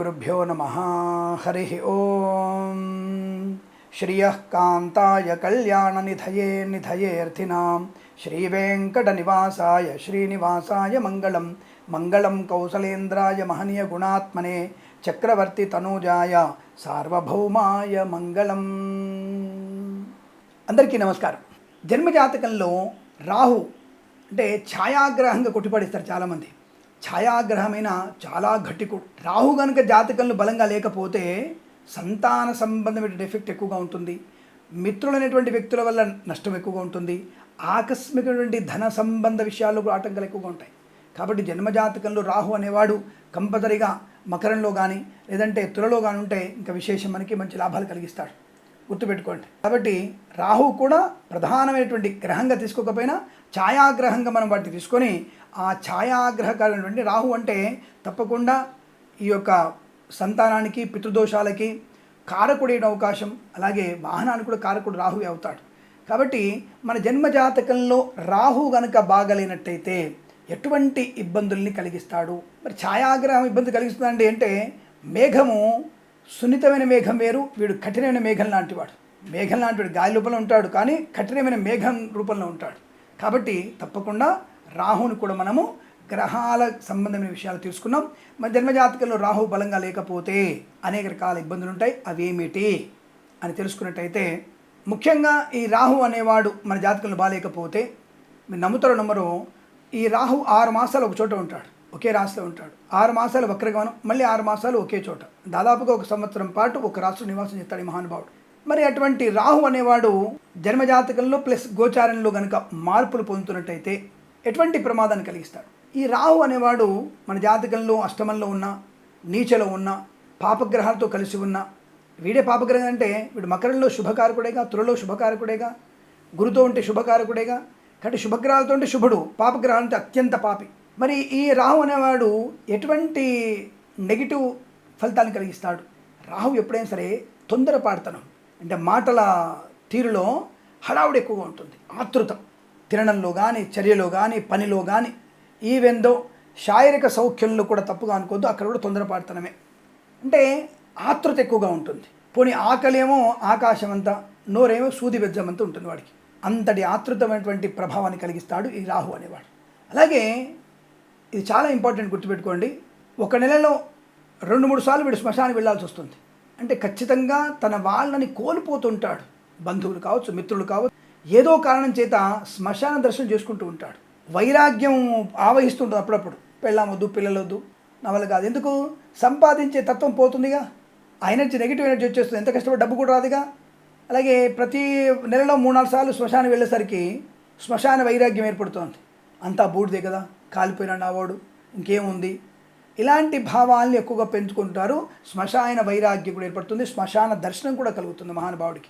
శ్రీగురుభ్యో నమ హరి ఓం శ్రియ కాంతాయ కళ్యాణనిధయే నిధయేర్థినాం శ్రీవేంకటనివాసాయ శ్రీనివాసాయ మంగళం మంగళం కౌసలేంద్రాయ మహనీయ గుణాత్మనే చక్రవర్తి తనూజాయ సార్వభౌమాయ మంగళం అందరికీ నమస్కారం. జన్మజాతకంలో రాహు అంటే ఛాయాగ్రహంగా కొట్టిపడిస్తారు చాలామంది. ఛాయాగ్రహమైన చాలా ఘటికుడు రాహు గనుక జాతకంలో బలంగా లేకపోతే సంతాన సంబంధమైన ఎఫెక్ట్ ఎక్కువగా ఉంటుంది. మిత్రులైనటువంటి వ్యక్తుల వల్ల నష్టం ఎక్కువగా ఉంటుంది. ఆకస్మికటువంటి ధన సంబంధ విషయాల్లో కూడా ఆటంకాలు ఎక్కువగా ఉంటాయి. కాబట్టి జన్మజాతకంలో రాహు అనేవాడు కంపల్సరిగా మకరంలో కానీ లేదంటే తులలో కానీ ఉంటే ఇంకా విశేషం మనకి మంచి లాభాలు కలిగిస్తాడు. గుర్తుపెట్టుకోండి. కాబట్టి రాహు కూడా ప్రధానమైనటువంటి గ్రహంగా తీసుకోకపోయినా ఛాయాగ్రహంగా మనం వాటిని తీసుకొని ఆ ఛాయాగ్రహకారైనటువంటి రాహు అంటే తప్పకుండా ఈ యొక్క సంతానానికి పితృదోషాలకి కారకుడైన అవకాశం అలాగే వాహనానికి కూడా కారకుడు రాహువే అవుతాడు. కాబట్టి మన జన్మజాతకంలో రాహు గనక బాగలేనట్టయితే ఎటువంటి ఇబ్బందుల్ని కలిగిస్తాడు? మరి ఛాయాగ్రహం ఇబ్బంది కలిగిస్తుందండి అంటే మేఘము సున్నితమైన మేఘం వేరు వీడు కఠినమైన మేఘం లాంటివాడు మేఘం లాంటివాడు గాలి రూపంలో ఉంటాడు కానీ కఠినమైన మేఘం రూపంలో ఉంటాడు. కాబట్టి తప్పకుండా రాహుని కూడా మనము గ్రహాల సంబంధమైన విషయాలు తెలుసుకున్నాం మన జన్మజాతకంలో రాహు బలంగా లేకపోతే అనేక రకాల ఇబ్బందులు ఉంటాయి. అవేమిటి అని తెలుసుకున్నట్టయితే ముఖ్యంగా ఈ రాహు అనేవాడు మన జాతకంలో బాగాలేకపోతే మీరు నమ్ముతారో నమ్మరో ఈ రాహు ఆరు మాసాలు ఒక చోట ఉంటాడు ఒకే రాశిలో ఉంటాడు. ఆరు మాసాలు వక్రగమనం మళ్ళీ ఆరు మాసాలు ఒకే చోట. దాదాపుగా ఒక సంవత్సరం పాటు ఒక రాష్ట్ర నివాసం చేస్తాడు ఈ మహానుభావుడు. మరి అటువంటి రాహు అనేవాడు జన్మజాతకంలో ప్లస్ గోచారంలో గనుక మార్పులు పొందుతున్నట్టయితే ఎటువంటి ప్రమాదాన్ని కలిగిస్తాడు? ఈ రాహు అనేవాడు మన జాతకంలో అష్టమంలో ఉన్న నీచలో ఉన్న పాపగ్రహాలతో కలిసి ఉన్న వీడే పాపగ్రహం అంటే వీడు మకరంలో శుభకారకుడేగా తులలో శుభకారకుడేగా గురుతో ఉంటే శుభకారకుడేగా కాబట్టి శుభగ్రహాలతో ఉంటే శుభుడు పాపగ్రహాలతో అత్యంత పాపి. మరి ఈ రాహు అనేవాడు ఎటువంటి నెగిటివ్ ఫలితాలను కలిగిస్తాడు? రాహు ఎప్పుడైనా సరే తొందరపాడుతనం అంటే మాటల తీరులో హడావుడి ఎక్కువగా ఉంటుంది ఆతృతం. తినడంలో కానీ చర్యలో కానీ పనిలో కానీ ఈవెందో శారీరక సౌఖ్యంలో కూడా తప్పుగా అనుకోవద్దు అక్కడ కూడా తొందరపడతనమే అంటే ఆతృత ఎక్కువగా ఉంటుంది. పోనీ ఆకలేమో ఆకాశం అంతా నోరేమో సూది బెజ్జమంతా ఉంటుంది వాడికి. అంతటి ఆతృతమైనటువంటి ప్రభావాన్ని కలిగిస్తాడు ఈ రాహు అనేవాడు. అలాగే ఇది చాలా ఇంపార్టెంట్ గుర్తుపెట్టుకోండి. ఒక నెలలో రెండు మూడు సార్లు వీడు శ్మశానికి వెళ్ళాల్సి వస్తుంది. అంటే ఖచ్చితంగా తన వాళ్ళని కోల్పోతుంటాడు. బంధువులు కావచ్చు మిత్రులు కావచ్చు ఏదో కారణం చేత శ్మశాన దర్శనం చేసుకుంటూ ఉంటాడు. వైరాగ్యం ఆవహిస్తుంటుంది అప్పుడప్పుడు. పెళ్ళామొద్దు పిల్లలొద్దు నా వల్ల కాదు. ఎందుకు? సంపాదించే తత్వం పోతుందిగా. ఆ ఎనర్జీ నెగిటివ్ ఎనర్జీ వచ్చేస్తుంది. ఎంత కష్టపడి డబ్బు కూడా రాదుగా. అలాగే ప్రతి నెలలో మూడు నాలుగు సార్లు శ్మశానం వెళ్ళేసరికి శ్మశాన వైరాగ్యం ఏర్పడుతోంది. అంతా బూడిదే కదా. కాలిపోయిన నావాడు ఇంకేముంది? ఇలాంటి భావాల్ని ఎక్కువగా పెంచుకుంటారు. శ్మశాన వైరాగ్యం కూడా ఏర్పడుతుంది. శ్మశాన దర్శనం కూడా కలుగుతుంది మహానుభావుడికి.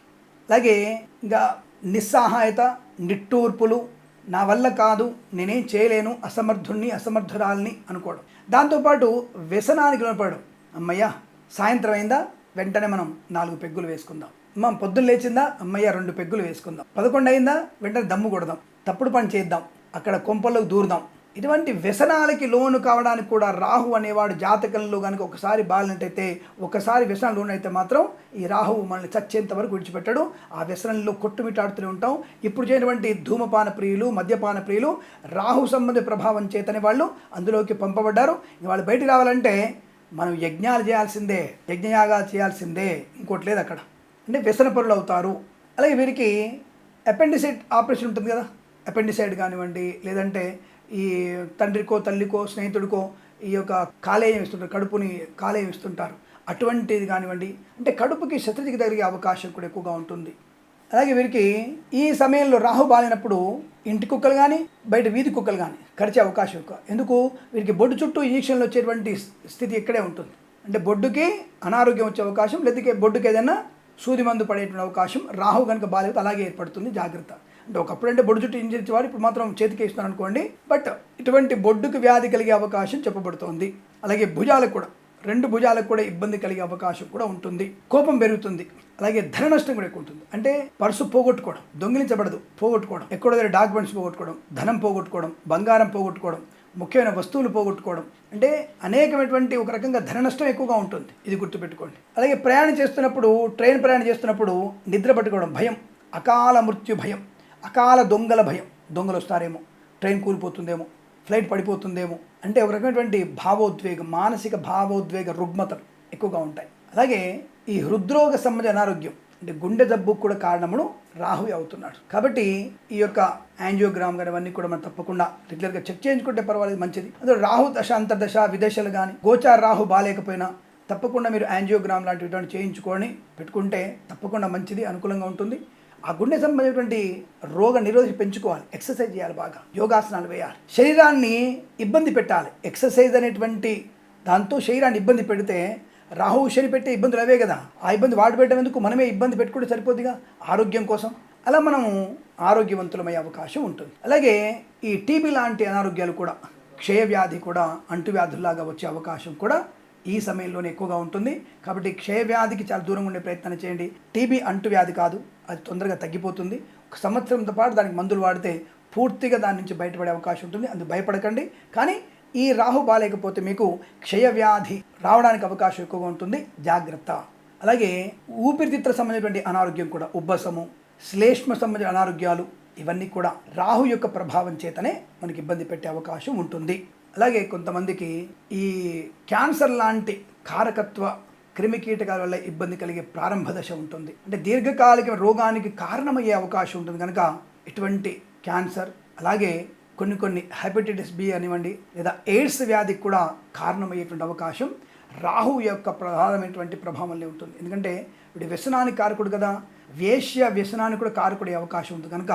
అలాగే ఇంకా నిస్సహాయత నిట్టూర్పులు నా వల్ల కాదు నేనేం చేయలేను అసమర్థుణ్ణి అసమర్థురాల్ని అనుకోవడం. దాంతోపాటు వ్యసనానికి లోపడడం అమ్మయ్య సాయంత్రం అయిందా? వెంటనే మనం నాలుగు పెగ్గులు వేసుకుందాం. మనం పొద్దున్న లేచిందా? అమ్మయ్య రెండు పెగ్గులు వేసుకుందాం. పదకొండు అయిందా? వెంటనే దమ్ము కొడదాం. తప్పుడు పని చేద్దాం. అక్కడ కొంపల్లోకి దూరుదాం. ఇటువంటి వ్యసనాలకి లోను కావడానికి కూడా రాహు అనేవాడు జాతకంలో కనుక ఒకసారి బాలినట్టయితే ఒకసారి వ్యసనం లోన్ అయితే మాత్రం ఈ రాహువు మనల్ని చచ్చేంత వరకు విడిచిపెట్టడు. ఆ వ్యసనంలో కొట్టుమిటాడుతూనే ఉంటాం. ఇప్పుడు చేయటువంటి ధూమపాన ప్రియులు మద్యపాన ప్రియులు రాహు సంబంధ ప్రభావం చేతనే వాళ్ళు అందులోకి పంపబడ్డారు. వాళ్ళు బయటికి రావాలంటే మనం యజ్ఞాలు చేయాల్సిందే యజ్ఞయాగాలు చేయాల్సిందే. ఇంకోటి లేదు అక్కడ. అంటే వ్యసన పరులు అవుతారు. అలాగే వీరికి అపెండిసైడ్ ఆపరేషన్ ఉంటుంది కదా. అపెండిసైడ్ కానివ్వండి లేదంటే ఈ తండ్రికో తల్లికో స్నేహితుడికో ఈ యొక్క కాలేయం ఇస్తుంటారు కడుపుని కాలేయం ఇస్తుంటారు. అటువంటిది కానివ్వండి అంటే కడుపుకి శత్రుజికి తగిలే అవకాశం కూడా ఎక్కువగా ఉంటుంది. అలాగే వీరికి ఈ సమయంలో రాహు బాలినప్పుడు ఇంటి కుక్కలు కానీ బయట వీధి కుక్కలు కానీ కరిచే అవకాశం ఎక్కువ. ఎందుకు? వీరికి బొడ్డు చుట్టూ ఇంజక్షన్లు వచ్చేటువంటి స్థితి ఇక్కడే ఉంటుంది. అంటే బొడ్డుకి అనారోగ్యం వచ్చే అవకాశం లేదంటే బొడ్డుకి ఏదైనా సూది మందు పడేటువంటి అవకాశం రాహు కనుక బాలితే అలాగే ఏర్పడుతుంది జాగ్రత్త. అంటే ఒకప్పుడు అంటే బొడ్డు చుట్టూ ఇంజరించి ఇప్పుడు మాత్రం చేతికి ఇస్తున్నారు అనుకోండి. బట్ ఇటువంటి బొడ్డుకు వ్యాధి కలిగే అవకాశం చెప్పబడుతోంది. అలాగే భుజాలకు కూడా రెండు భుజాలకు కూడా ఇబ్బంది కలిగే అవకాశం కూడా ఉంటుంది. కోపం పెరుగుతుంది. అలాగే ధన నష్టం కూడా ఎక్కువ ఉంటుంది. అంటే పర్సు పోగొట్టుకోవడం దొంగిలించబడదు పోగొట్టుకోవడం ఎక్కడో దగ్గర డాక్యుమెంట్స్ పోగొట్టుకోవడం ధనం పోగొట్టుకోవడం బంగారం పోగొట్టుకోవడం ముఖ్యమైన వస్తువులు పోగొట్టుకోవడం. అంటే అనేకమైనటువంటి ఒక రకంగా ధన నష్టం ఎక్కువగా ఉంటుంది. ఇది గుర్తుపెట్టుకోండి. అలాగే ప్రయాణం చేస్తున్నప్పుడు ట్రైన్ ప్రయాణం చేస్తున్నప్పుడు నిద్ర పట్టుకోవడం భయం అకాల మృత్యు భయం. అకాల దొంగల భయం. దొంగలు వస్తారేమో ట్రైన్ కూలిపోతుందేమో. ఫ్లైట్ పడిపోతుందేమో. అంటే ఒక రకమైనటువంటి భావోద్వేగం మానసిక భావోద్వేగ రుగ్మతలు ఎక్కువగా ఉంటాయి. అలాగే ఈ హృద్రోగ సంబంధ అనారోగ్యం అంటే గుండె జబ్బుకు కూడా కారణమును రాహు అవుతున్నాడు. కాబట్టి ఈ యొక్క యాంజియోగ్రామ్ కానీ అవన్నీ కూడా మనం తప్పకుండా రెగ్యులర్గా చెక్ చేయించుకుంటే పర్వాలేదు మంచిది. అందులో రాహు దశ అంతర్దశ విదేశాలు కానీ గోచార రాహు బాగాలేకపోయినా తప్పకుండా మీరు యాంజియోగ్రామ్ లాంటివి చేయించుకొని పెట్టుకుంటే తప్పకుండా మంచిది అనుకూలంగా ఉంటుంది. ఆ గుండె సంబంధించినటువంటి రోగ నిరోధి పెంచుకోవాలి ఎక్సర్సైజ్ చేయాలి బాగా యోగాసనాలు వేయాలి. శరీరాన్ని ఇబ్బంది పెట్టాలి. ఎక్సర్సైజ్ అనేటువంటి దాంతో శరీరాన్ని ఇబ్బంది పెడితే రాహు శని పెట్టే ఇబ్బందులు అవే కదా. ఆ ఇబ్బంది వాడు పెట్టడం ఎందుకు? మనమే ఇబ్బంది పెట్టుకుంటే సరిపోద్దిగా? ఆరోగ్యం కోసం. అలా మనము ఆరోగ్యవంతులమయ్యే అవకాశం ఉంటుంది. అలాగే ఈ టీబీ లాంటి అనారోగ్యాలు కూడా క్షయవ్యాధి కూడా అంటువ్యాధుల్లాగా వచ్చే అవకాశం కూడా ఈ సమయంలోనే ఎక్కువగా ఉంటుంది. కాబట్టి క్షయవ్యాధికి చాలా దూరంగా ఉండే ప్రయత్నం చేయండి. టీబీ అంటువ్యాధి కాదు. అది తొందరగా తగ్గిపోతుంది. ఒక సంవత్సరంతో పాటు దానికి మందులు వాడితే పూర్తిగా దాని నుంచి బయటపడే అవకాశం ఉంటుంది. అందుకు భయపడకండి. కానీ ఈ రాహు బాగాలేకపోతే మీకు క్షయవ్యాధి రావడానికి అవకాశం ఎక్కువగా ఉంటుంది. జాగ్రత్త. అలాగే ఊపిరితిత్తుల సంబంధించినటువంటి అనారోగ్యం కూడా ఉబ్బసము శ్లేష్మ సంబంధించిన అనారోగ్యాలు ఇవన్నీ కూడా రాహు యొక్క ప్రభావం చేతనే మనకి ఇబ్బంది పెట్టే అవకాశం ఉంటుంది. అలాగే కొంతమందికి ఈ క్యాన్సర్ లాంటి కారకత్వ క్రిమికీటకాల వల్ల ఇబ్బంది కలిగే ప్రారంభ దశ ఉంటుంది. అంటే దీర్ఘకాలిక రోగానికి కారణమయ్యే అవకాశం ఉంటుంది. కనుక ఇటువంటి క్యాన్సర్ అలాగే కొన్ని కొన్ని హెపటైటిస్ బి అనివ్వండి లేదా ఎయిడ్స్ వ్యాధికి కూడా కారణమయ్యేటువంటి అవకాశం రాహు యొక్క ప్రధానమైనటువంటి ప్రభావంలో ఉంటుంది. ఎందుకంటే ఇప్పుడు వ్యసనానికి కారకుడు కదా వేశ్య వ్యసనానికి కూడా కారకుడే అవకాశం ఉంది. కనుక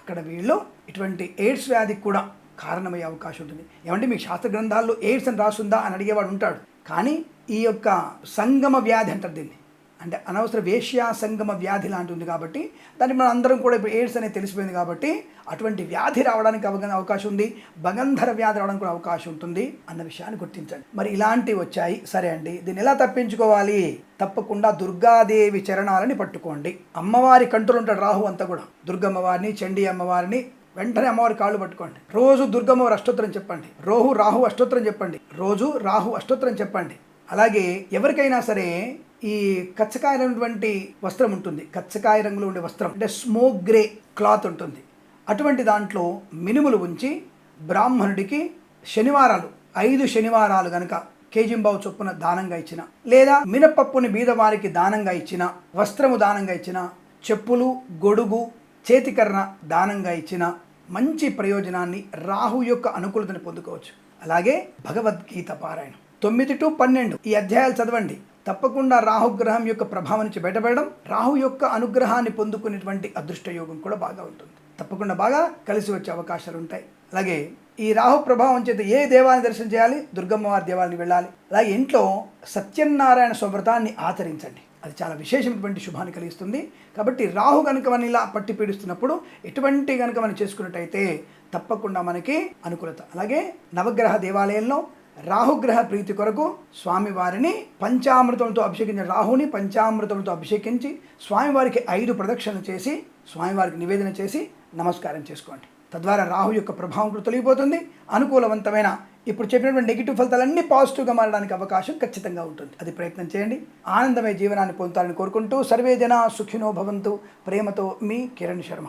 అక్కడ వీళ్ళు ఇటువంటి ఎయిడ్స్ వ్యాధికి కూడా కారణమయ్యే అవకాశం ఉంటుంది. ఏమంటే మీకు శాస్త్ర గ్రంథాల్లో ఎయిడ్స్ అని రాసుందా అని అడిగేవాడు ఉంటాడు. కానీ ఈ యొక్క సంగమ వ్యాధి అంటారు దీన్ని. అంటే అనవసర వేశ్యా సంగమ వ్యాధి లాంటి ఉంది కాబట్టి దాన్ని మనం అందరం కూడా ఇప్పుడు ఎయిడ్స్ అనేది తెలిసిపోయింది కాబట్టి అటువంటి వ్యాధి రావడానికి అవగా అవకాశం ఉంది. బగంధర వ్యాధి రావడానికి కూడా అవకాశం ఉంటుంది అన్న విషయాన్ని గుర్తించండి. మరి ఇలాంటివి వచ్చాయి. సరే అండి దీన్ని ఎలా తప్పించుకోవాలి? తప్పకుండా దుర్గాదేవి చరణాలని పట్టుకోండి. అమ్మవారి కంట్రోల్ ఉంటాడు రాహు అంతా కూడా. దుర్గమ్మవారిని చండీ అమ్మవారిని వెంటనే అమ్మవారి కాళ్ళు పట్టుకోండి. రోజు దుర్గమ్మవారి అష్టోత్తరం చెప్పండి. రోహు రాహు అష్టోత్తరం చెప్పండి. రోజు రాహు అష్టోత్తరం చెప్పండి. అలాగే ఎవరికైనా సరే ఈ కచ్చకాయలైనటువంటి వస్త్రం ఉంటుంది. కచ్చకాయ రంగులో ఉండే వస్త్రం అంటే స్మోక్ గ్రే క్లాత్ ఉంటుంది. అటువంటి దాంట్లో మినుములు ఉంచి బ్రాహ్మణుడికి శనివారాలు ఐదు శనివారాలు గనక కేజింబావు చొప్పున దానంగా ఇచ్చిన లేదా మినపప్పుని బీదవారికి దానంగా ఇచ్చిన వస్త్రము దానంగా ఇచ్చిన చెప్పులు గొడుగు చేతికర్ర దానంగా ఇచ్చిన మంచి ప్రయోజనాన్ని రాహు యొక్క అనుకూలతను పొందుకోవచ్చు. అలాగే భగవద్గీత పారాయణం. తొమ్మిది టు పన్నెండు ఈ అధ్యాయాలు చదవండి. తప్పకుండా రాహుగ్రహం యొక్క ప్రభావం నుంచి బయటపడడం రాహు యొక్క అనుగ్రహాన్ని పొందుకునేటువంటి అదృష్ట యోగం కూడా బాగా ఉంటుంది. తప్పకుండా బాగా కలిసి వచ్చే అవకాశాలు ఉంటాయి. అలాగే ఈ రాహు ప్రభావం చేత ఏ దేవాన్ని దర్శనం చేయాలి? దుర్గమ్మవారి దేవాలయానికి వెళ్ళాలి. అలాగే ఇంట్లో సత్యనారాయణ స్వవ్రతాన్ని ఆచరించండి. అది చాలా విశేషమైనటువంటి శుభాన్ని కలిగిస్తుంది. కాబట్టి రాహు కనుక మనం ఇలా పట్టి పీడిస్తున్నప్పుడు ఎటువంటి కనుక మనం చేసుకున్నట్టయితే తప్పకుండా మనకి అనుకూలత. అలాగే నవగ్రహ దేవాలయంలో రాహుగ్రహ ప్రీతి కొరకు స్వామివారిని పంచామృతంతో అభిషేకించిన రాహుని పంచామృతంతో అభిషేకించి స్వామివారికి ఐదు ప్రదక్షిణలు చేసి స్వామివారికి నివేదన చేసి నమస్కారం చేసుకోండి. తద్వారా రాహు యొక్క ప్రభావం కూడా తొలగిపోతుంది. అనుకూలవంతమైన ఇప్పుడు చెప్పినటువంటి నెగిటివ్ ఫలితాలన్నీ పాజిటివ్గా మారడానికి అవకాశం ఖచ్చితంగా ఉంటుంది. అది ప్రయత్నం చేయండి. ఆనందమయ జీవనాన్ని పొందాలని కోరుకుంటూ సర్వే జన సుఖినో భవంతు. ప్రేమతో మీ కిరణ్ శర్మ.